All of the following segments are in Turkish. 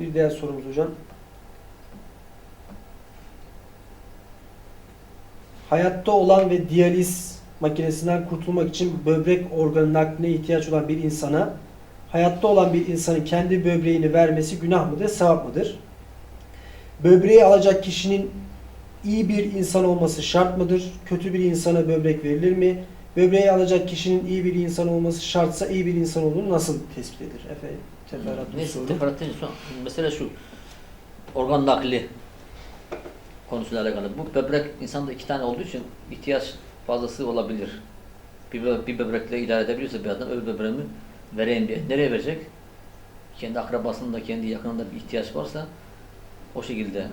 Bir diğer sorumuz hocam. Hayatta olan ve diyaliz makinesinden kurtulmak için böbrek organı nakline ihtiyaç olan bir insana hayatta olan bir insanın kendi böbreğini vermesi günah mıdır, sevap mıdır? Böbreği alacak kişinin iyi bir insan olması şart mıdır? Kötü bir insana böbrek verilir mi? Böbreği alacak kişinin iyi bir insan olması şartsa iyi bir insan olduğunu nasıl tespit edilir? Efendim, teferruatlı Neyse soru. teferruat değil. Son- Mesele şu. Organ nakli konusuyla alakalı. Bu böbrek insanda iki tane olduğu için ihtiyaç fazlası olabilir. Bir, bö- bir böbrekle idare edebiliyorsa bir adam öbür böbreğimi vereyim diye. Nereye verecek? Kendi akrabasında, kendi yakınında bir ihtiyaç varsa o şekilde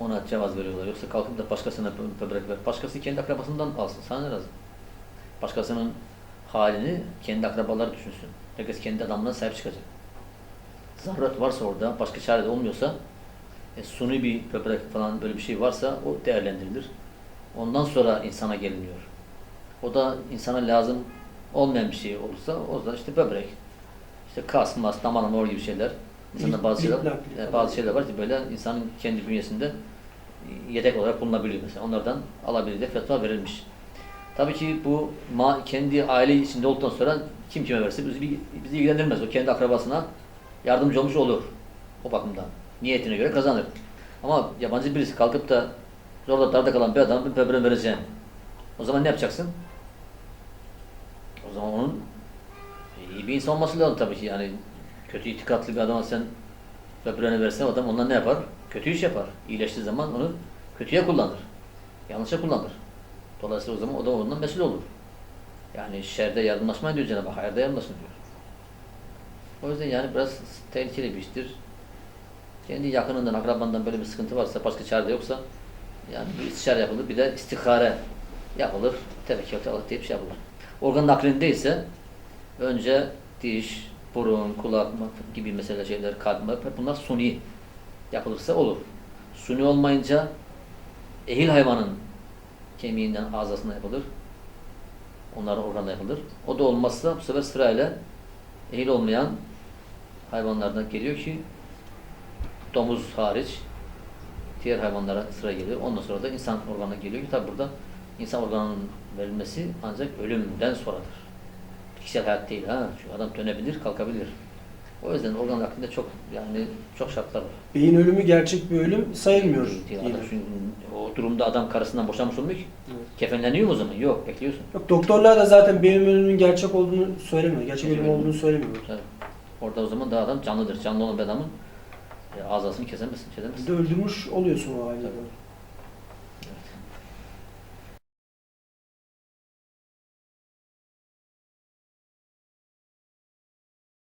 ona cevaz veriyorlar. Yoksa kalkıp da başkasına bö- böbrek ver. Başkası kendi akrabasından alsın. Sana ne lazım? Başkasının halini kendi akrabaları düşünsün. Herkes kendi adamına sahip çıkacak. Zaruret varsa orada, başka çare de olmuyorsa, e, suni bir böbrek falan böyle bir şey varsa o değerlendirilir. Ondan sonra insana geliniyor. O da insana lazım olmayan bir şey olursa o da işte böbrek, işte kas, mas, damar, mor gibi şeyler. İnsanda bazı şeyler, e, bazı şeyler var ki böyle insanın kendi bünyesinde yedek olarak bulunabiliyor mesela. Onlardan alabilir de fetva verilmiş. Tabii ki bu kendi aile içinde olduktan sonra kim kime verse bizi, bizi ilgilendirmez. O kendi akrabasına yardımcı olmuş olur. O bakımdan. Niyetine göre kazanır. Ama yabancı birisi kalkıp da zorla darda kalan bir adama bir böbreğini vereceksin. O zaman ne yapacaksın? O zaman onun iyi bir insan olması lazım tabii ki. Yani kötü itikatlı bir adama sen böbreğini versen adam ondan ne yapar? Kötü iş yapar. İyileştiği zaman onu kötüye kullanır. Yanlışa kullanır. Dolayısıyla o zaman o da ondan mesul olur. Yani şerde yardımlaşma diyor Cenab-ı Hak, hayırda yardımlaşın diyor. O yüzden yani biraz tehlikeli bir iştir. Kendi yakınından, akrabandan böyle bir sıkıntı varsa, başka çare de yoksa yani bir istişare yapılır, bir de istihare yapılır. Tevekkalü Allah diye bir şey yapılır. Organ naklindeyse önce diş, burun, kulak gibi mesela şeyler, kalp, bunlar suni yapılırsa olur. Suni olmayınca ehil hayvanın kemiğinden ağzasına yapılır. Onların organına yapılır. O da olmazsa bu sefer sırayla ehil olmayan hayvanlardan geliyor ki domuz hariç diğer hayvanlara sıra geliyor. Ondan sonra da insan organına geliyor ki tabi burada insan organının verilmesi ancak ölümden sonradır. Kişisel hayat değil ha. Şu adam dönebilir, kalkabilir. O yüzden organ hakkında çok yani çok şartlar var. Beyin ölümü gerçek bir ölüm sayılmıyor. Değil. Adam çünkü o durumda adam karısından boşanmış olmuyor ki. Evet. Kefenleniyor mu o zaman? Yok, bekliyorsun. Yok doktorlar da zaten beyin ölümünün gerçek olduğunu söylemiyor. Gerçek ölüm olduğunu söylemiyor. Tabii. Orada o zaman daha adam canlıdır. Canlı olan bir adamın e, ağzasını kesemezsin, Bir kesemezsin. de öldürmüş oluyorsun o. Tabii.